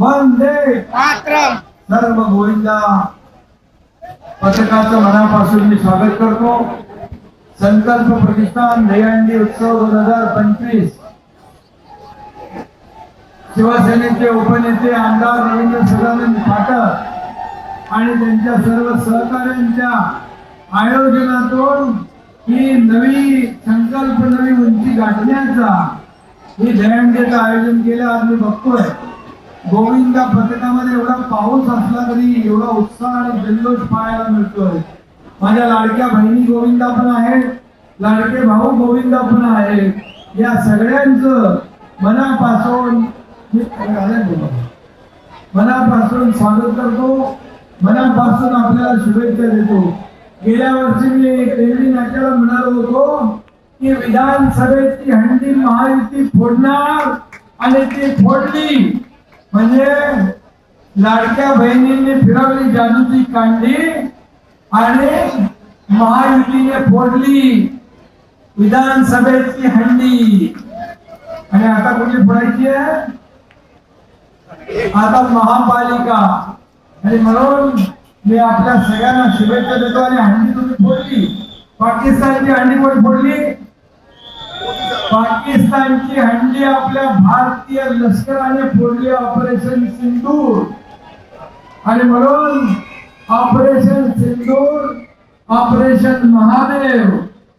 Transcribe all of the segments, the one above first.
वंदे मातरम. सर्व गोविंदा. पथकाचं मनापासून मी स्वागत करतो. संकल्प प्रतिष्ठान दहीहंडी उत्सव दोन हजार पंचवीस. शिवसेनेचे उपनेते आमदार रवींद्र सदानंद पाठक आणि त्यांच्या सर्व सहकाऱ्यांच्या आयोजनातून ही नवी संकल्प नवी उंची गाठण्याचा ही दहीहंडीचं आयोजन केलं. आज मी बघतोय. गोविंदा पथकामध्ये एवढा पाऊस असला तरी एवढा उत्साह आणि जल्लोष पाहायला मिळतोय. माझ्या लाडक्या बहिणी गोविंदा पण आहेत लाडके भाऊ गोविंदा पण आहेत. या सगळ्यांचं मनापासून मनापासून स्वागत करतो. मनापासून आपल्याला शुभेच्छा देतो. गेल्या वर्षी मी देवी नाट्याला म्हणालो होतो की विधानसभेची हंडी महायुती फोडणार आणि ती फोडली. म्हणजे लाडक्या बहिणींनी फिरवली जादूची कांडी आणि महायुतीने फोडली विधानसभेची हंडी. आणि आता कुठली फोडायची आहे? आता महापालिका. आणि म्हणून मी आपल्या सगळ्यांना शुभेच्छा देतो आणि हंडी तुम्ही फोडली. पाकिस्तानची हंडी कोणी फोडली? पाकिस्तानची हंडी आपल्या भारतीय लष्कराने फोडली ऑपरेशन सिंदूर. आणि म्हणून ऑपरेशन सिंदूर ऑपरेशन महादेव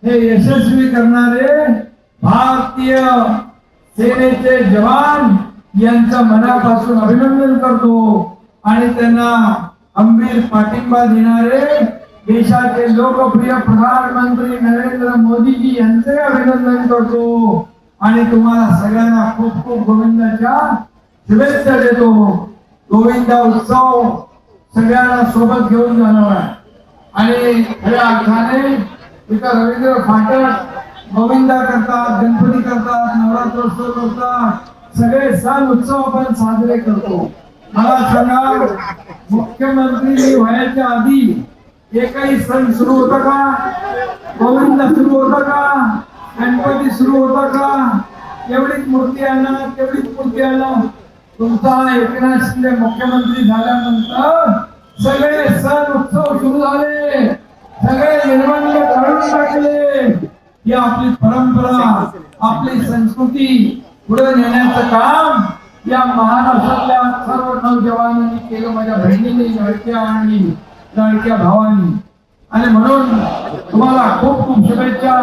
हे यशस्वी करणारे भारतीय सेनेचे जवान यांचं मनापासून अभिनंदन करतो. आणि त्यांना अंबीर पाठिंबा देणारे देशाचे लोकप्रिय प्रधानमंत्री नरेंद्र मोदीजी यांचे अभिनंदन करतो? आणि तुम्हाला सगळ्यांना खूप खूप गोविंदाच्या शुभेच्छा देतो. गोविंदा उत्सव सगळ्यांना सोबत घेऊन जाणार आहे. आणि खऱ्या अर्थाने इथं रवींद्र फाटक गोविंदा करतात गणपती करतात नवरात्रोत्सव करतात. सगळे सण उत्सव आपण साजरे करतो. मला सांगा मुख्यमंत्री व्हायच्या आधी एकही सण सुरू होता का? गोविंद सुरू होता का? गणपती सुरू होता का? एवढीच मूर्ती आणा तेवढीच मूर्ती आणा. तुमचा एकनाथ शिंदे मुख्यमंत्री झाल्यानंतर सगळे सण उत्सव सुरू झाले. सगळे निर्बंध काढून टाकले. ही आपली परंपरा आपली संस्कृती पुढे नेण्याचं काम या महाराष्ट्रातल्या सर्व नवजवानांनी केलं. माझ्या बहिणीने लडक्या आणि लाडक्या भावांनी. आणि म्हणून तुम्हाला खूप खूप शुभेच्छा.